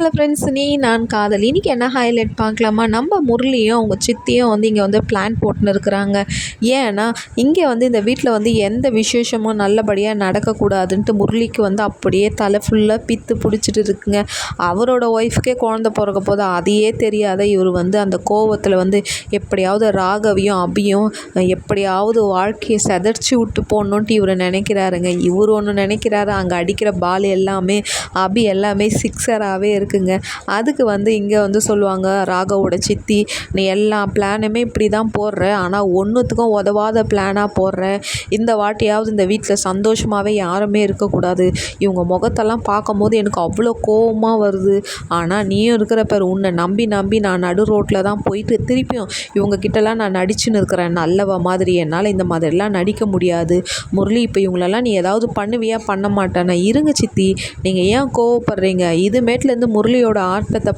Hello friends நீ நான் காதல். இன்றைக்கி என்ன ஹைலைட் பார்க்கலாமா? நம்ம முரளியும் அவங்க சித்தியும் வந்து இங்கே வந்து பிளான் போட்டுன்னு இருக்கிறாங்க. ஏன்னா இங்கே வந்து இந்த வீட்டில் வந்து எந்த விசேஷமும் நல்லபடியாக நடக்கக்கூடாதுன்ட்டு முரளிக்கு வந்து அப்படியே தலை ஃபுல்லாக பித்து பிடிச்சிட்டு இருக்குங்க. அவரோட ஒய்ஃப்க்கே குழந்த பிறக்க போது அதையே தெரியாத இவர் வந்து அந்த கோவத்தில் வந்து எப்படியாவது ராகவியும் அபியும் எப்படியாவது வாழ்க்கையை செதர்ச்சி விட்டு போடணுன்ட்டு இவர் நினைக்கிறாருங்க. இவர் ஒன்று நினைக்கிறாரு. அங்கே அடிக்கிற பால் எல்லாமே அபி எல்லாமே சிக்ஸராகவே இருக்குது இருக்குங்க. அதுக்கு வந்து இங்கே வந்து சொல்லுவாங்க ராகவோட சித்தி நீ எல்லா பிளானுமே இப்படி தான் போடுற. ஆனால் ஒன்றுத்துக்கும் உதவாத பிளானாக போடுற. இந்த வாட்டியாவது இந்த வீட்டில் சந்தோஷமாகவே யாருமே இருக்கக்கூடாது. இவங்க முகத்தெல்லாம் பார்க்கும்போது எனக்கு அவ்வளோ கோவமாக வருது. ஆனால் நீயும் இருக்கிற பேர் உன்னை நம்பி நம்பி நான் நடு ரோட்டில் தான் போயிட்டு திருப்பியும் இவங்க கிட்டலாம் நான் நடிச்சுன்னு இருக்கிறேன். நல்லவ மாதிரி. என்னால் இந்த மாதிரிலாம் நடிக்க முடியாது. முரளி இப்போ இவங்களெல்லாம் நீ ஏதாவது பண்ணுவியா? பண்ண மாட்டேன்னா இருங்க சித்தி. நீங்கள் ஏன் கோவப்படுறீங்க? இதுமேட்லேருந்து முரளியோட ஆட்டத்தை